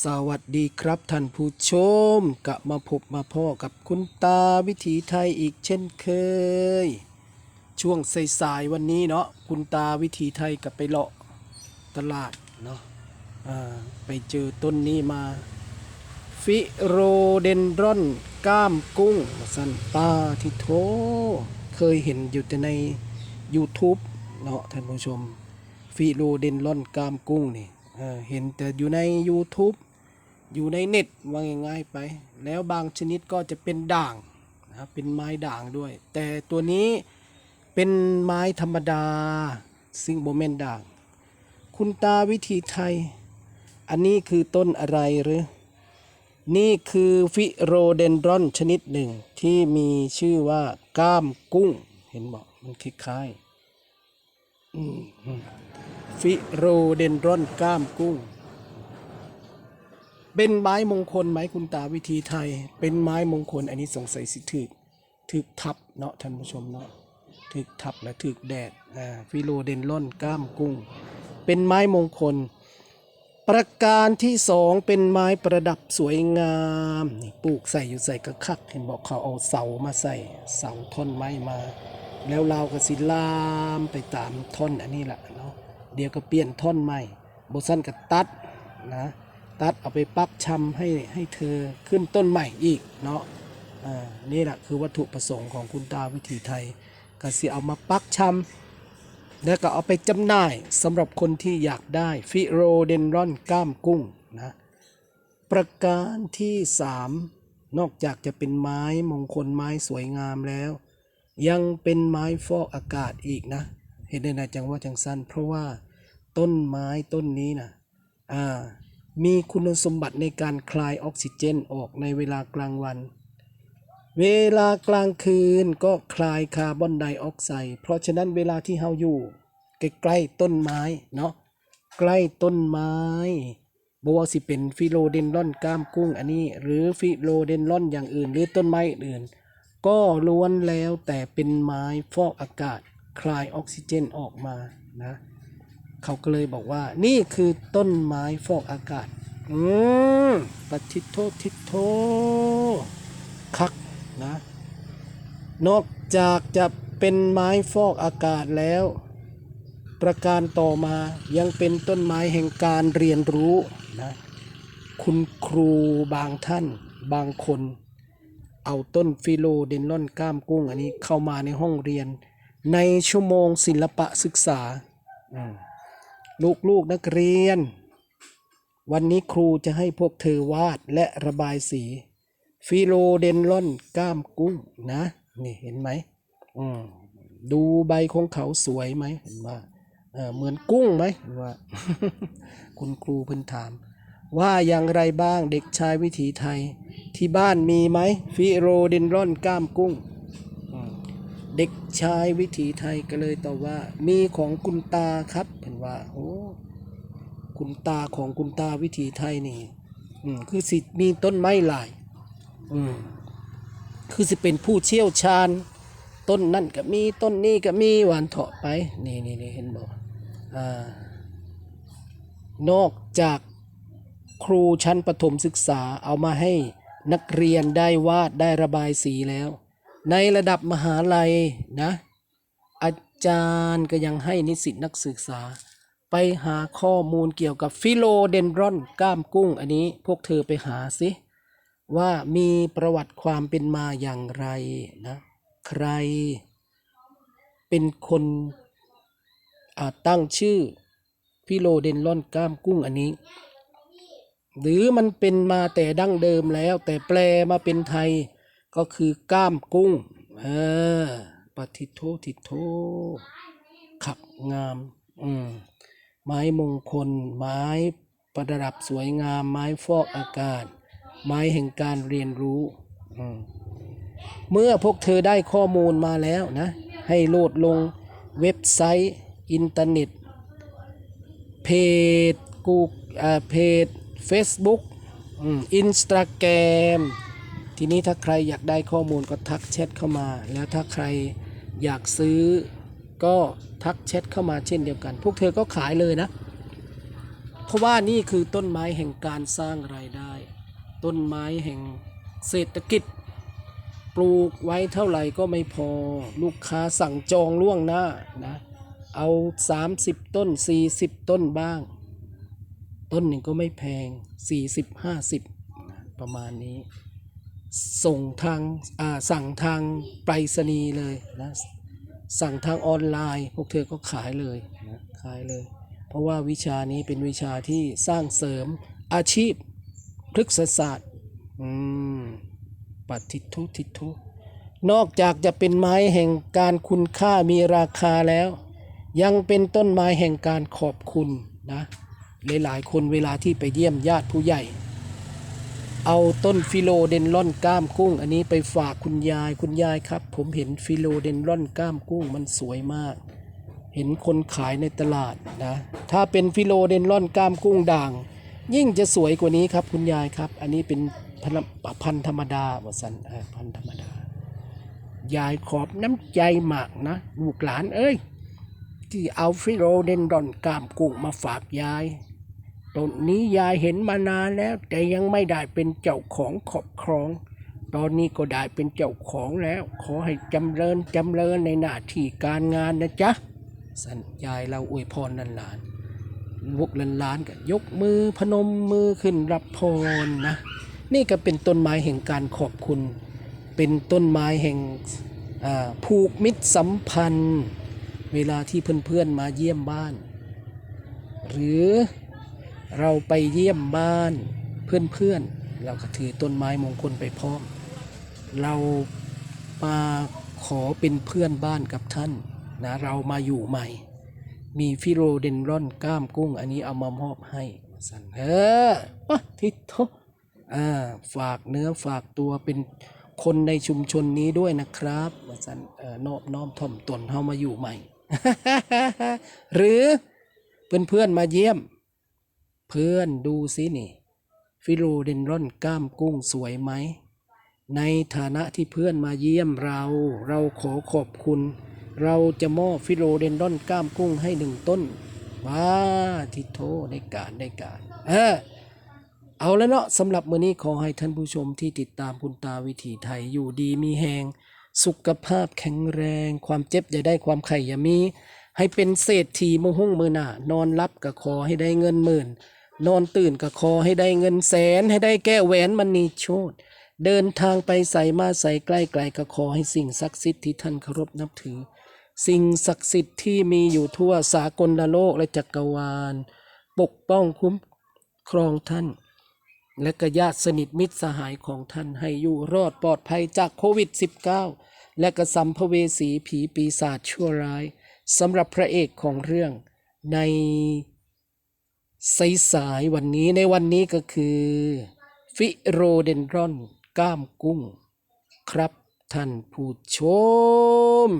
สวัสดีครับท่านผู้ชมกลับมาพบมาพ่อกับคุณตาวิถีไทยอีกเช่นเคย ช่วงสายๆวันนี้เนาะคุณตาวิถีไทยกับไปเลาะตลาดเนาะไปเจอต้นนี้มา ฟิโรเดนดรอนก้ามกุ้งสันตาทิโท เคยเห็นอยู่แต่ใน YouTube เนาะท่านผู้ชม ฟิโรเดนดรอนก้ามกุ้งนี่ เเห็นแต่อยู่ใน YouTube อยู่ในเน็ตว่าง่ายๆไป แล้วบางชนิดก็จะเป็นด่างนะครับเป็นไม้ด่างด้วย แต่ตัวนี้เป็นไม้ธรรมดา ซึ่งโบเมนด่าง คุณตาวิธีไทย อันนี้คือต้นอะไรหรือ นี่คือฟิโรเดนดรอนชนิดหนึ่งที่มีชื่อว่าก้ามกุ้ง เห็นบอกมันคล้ายๆ ฟิโรเดนดรอนก้ามกุ้ง เป็นไม้มงคลไหมคุณตาวิธีไทย เป็นไม้มงคลอันนี้สงสัยสิถึกถึกทับเนาะท่านผู้ชมเนาะถึกทับและถึกแดดอ่าฟิโรเดนดรอนก้ามกุ้ง เป็นไม้มงคล ประการที่สองเป็นไม้ประดับสวยงามปลูกใส่อยู่ใส่กระคัก เห็นบอกเขาเอาเสามาใส่เสาท่อนไม้มา แล้วเราก็สิลามไปตามท่อนอันนี้แหละเนาะเดี๋ยวก็เปลี่ยนท่อนใหม่โบสั้นก็ตัดนะตัดเอาไปปักชำให้ให้เธอขึ้นต้นใหม่อีกเนาะอ่านี่แหละคือวัตถุประสงค์ของคุณตาวิถีไทยก็สิเอามาปักชำแล้วก็เอาไปจำหน่ายสำหรับคนที่อยากได้ฟิโรเดนรอนก้ามกุ้งนะประการที่สามนอกจากจะเป็นไม้มงคลไม้สวยงามแล้ว ยังเป็นไม้ฟอกอากาศอีกนะเห็นได้นะจังว่าจังสั้นเพราะว่าต้นไม้ต้นนี้นะอ่ามีคุณสมบัติในการคลายออกซิเจนออกในเวลากลางวัน เวลากลางคืนก็คลายคาร์บอนไดออกไซด์เพราะฉะนั้นเวลาที่เฮาอยู่ใกล้ๆต้นไม้เนาะใกล้ต้นไม้บว่าสิเป็นฟิโลเดนลอนก้ามกุ้งอันนี้ หรือฟิโลเดนลอนอย่างอื่น หรือต้นไม้อื่น ก็ล้วนแล้วแต่เป็นไม้ฟอกอากาศคลายออกซิเจนออกมานะเขาก็เลยบอกว่า นี่คือต้นไม้ฟอกอากาศ อืมปฏิโทษทิโทคักนะ นอกจากจะเป็นไม้ฟอกอากาศแล้ว ประการต่อมายังเป็นต้นไม้แห่งการเรียนรู้นะ คุณครูบางท่านบางคน เอาต้นฟิโลเดนลอนก้ามกุ้ง อันนี้เข้ามาในห้องเรียน ในชั่วโมงศิลปะศึกษาอืมลูกๆนักเรียน วันนี้ครูจะให้พวกเธอวาดและระบายสี ฟิโลเดนลอนก้ามกุ้งนะ นี่เห็นไหมอืมดูใบของเขาสวยไหมเห็นว่าเออเหมือนกุ้งไหมเห็นว่า คุณครูเพิ่นถาม ว่าอย่างไรบ้างเด็กชายวิถีไทย ที่บ้านมีไหมฟิโรเดนลอนก้ามกุ้ง เด็กชายวิถีไทยก็เลยตอบว่า มีของคุณตาครับเห็นว่าโอ้คุณตาของคุณตาวิถีไทยนี่อืมคือสิมีต้นไม้หลาย อืมคือสิเป็นผู้เชี่ยวชาญ ต้นนั่นก็มีต้นนี้ก็มีหวานเถาะไป นี่นี่นี่เห็นบอกอ่านอกจาก ครูชั้นประถมศึกษาเอามาให้นักเรียนได้วาดได้ระบายสีแล้ว ในระดับมหาลัยนะ อาจารย์ก็ยังให้นิสิตนักศึกษา ไปหาข้อมูลเกี่ยวกับฟิโลเดนดรอนก้ามกุ้ง อันนี้พวกเธอไปหาสิว่ามีประวัติความเป็นมาอย่างไรนะ ใครเป็นคนตั้งชื่อฟิโลเดนลอนก้ามกุ้งอันนี้ หรือมันเป็นมาแต่ดั้งเดิมแล้ว แต่แปลมาเป็นไทยก็คือก้ามกุ้งเออปฏิโททิโทขับงาม อืม ไม้มงคล ไม้ประดับสวยงาม ไม้ฟอกอากาศ ไม้แห่งการเรียนรู้อืมเมื่อพวกเธอได้ข้อมูลมาแล้วนะ ให้โหลดลงเว็บไซต์ อินเทอร์เน็ต เพจกูอ่าเพจ Facebook อินสตาแกรมทีนี้ถ้าใครอยากได้ข้อมูลก็ทักแชทเข้ามา แล้วถ้าใครอยากซื้อก็ทักแชทเข้ามาเช่นเดียวกัน พวกเธอก็ขายเลยนะ เพราะว่านี่คือต้นไม้แห่งการสร้างรายได้ ต้นไม้แห่งเศรษฐกิจ ปลูกไว้เท่าไหร่ก็ไม่พอ ลูกค้าสั่งจองล่วงหน้านะ เอา 30 ต้น 40 ต้นบ้าง ต้นหนึ่งก็ไม่แพง 40 50 ประมาณนี้ ส่งทางอ่าสั่งทางไปรษณีย์เลยนะ สั่งทางออนไลน์ พวกเธอก็ขายเลยนะขายเลย เพราะว่าวิชานี้เป็นวิชาที่สร้างเสริมอาชีพพฤกษศาสตร์อืมปัทิทุทิทุนอกจากจะเป็นไม้แห่งการคุณค่ามีราคาแล้ว ยังเป็นต้นไม้แห่งการขอบคุณนะ หลาย ๆ คนเวลาที่ไปเยี่ยมญาติผู้ใหญ่ เอาต้นฟิโลเดนลอนก้ามกุ้ง อันนี้ไปฝากคุณยายคุณยายครับ ผมเห็นฟิโลเดนลอนก้ามกุ้งมันสวยมาก เห็นคนขายในตลาดนะถ้าเป็นฟิโลเดนลอนก้ามกุ้งด่าง ยิ่งจะสวยกว่านี้ครับคุณยายครับ อันนี้เป็นพันธุ์พันธรรมดาว่าสันเออพันธุ์ธรรมดายายขอบน้ำใจมากนะลูกหลานเอ้ย ที่เอาฟิโลเดนดอนก้ามกุ้งมาฝากยาย ต้นนี้ยายเห็นมานานแล้ว แต่ยังไม่ได้เป็นเจ้าของขอบครอง ตอนนี้ก็ได้เป็นเจ้าของแล้ว ขอให้จำเริญจำเริญในหน้าที่การงานนะจ๊ะ สัญยายเราอวยพรนันหลานลูกหลานหลานก็ยกมือพนมมือขึ้นรับพรนะ นี่ก็เป็นต้นไม้แห่งการขอบคุณ เป็นต้นไม้แห่งผูกมิตรสัมพันธ์ เวลาที่เพื่อนๆมาเยี่ยมบ้าน หรือ เราไปเยี่ยมบ้านเพื่อนๆ เราก็ถือต้นไม้มงคลไปพร้อม เรามาขอเป็นเพื่อนบ้านกับท่านนะเรามาอยู่ใหม่ มีฟิโรเดนรอนก้ามกุ้ง อันนี้เอามามอบให้สันเออวะทิศทอ่าฝากเนื้อฝากตัวเป็นคนในชุมชนนี้ด้วยนะครับว่าสันเออนอบน้อมถ่อมตนเฮามาอยู่ใหม่ หรือเพื่อนๆมาเยี่ยม พื่อนดูสินี่ ฟิโลเดนรอนก้ามกุ้งสวยไหม ในฐานะที่เพื่อนมาเยี่ยมเรา เราขอขอบคุณ เราจะมอบฟิโลเดนรอนก้ามกุ้งให้หนึ่งต้นว้าทิโทได้การได้การ เออเอาแล้วเนาะสำหรับมื้อนี้ขอให้ท่านผู้ชมที่ติดตามคุณตาวิถีไทยอยู่ดีมีแหงสุขภาพแข็งแรง ความเจ็บอย่าได้ความไข่อย่ามี ให้เป็นเศรษฐีมือหุ่งมือหน้านอนรับก็ขอให้ได้เงินหมื่น นอนตื่นก็ขอให้ได้เงินแสน ให้ได้แก้แหวนมณีโชตเดินทางไปใส่มาใส่ใกล้ไกลก็ขอให้สิ่งศักดิ์สิทธิ์ที่ท่านเคารพนับถือ สิ่งศักดิ์สิทธิ์ที่มีอยู่ทั่วสากลโลกและจักรวาล ปกป้องคุ้มครองท่าน และก็ญาติสนิทมิตรสหายของท่านให้อยู่รอดปลอดภัยจากโควิด -19 และก็สัมภเวสีผีปีศาจชั่วร้ายสำหรับพระเอกของเรื่องใน สายๆวันนี้ในวันนี้ก็คือ ฟิโรเดนรอนก้ามกุ้ง ครับท่านผู้ชม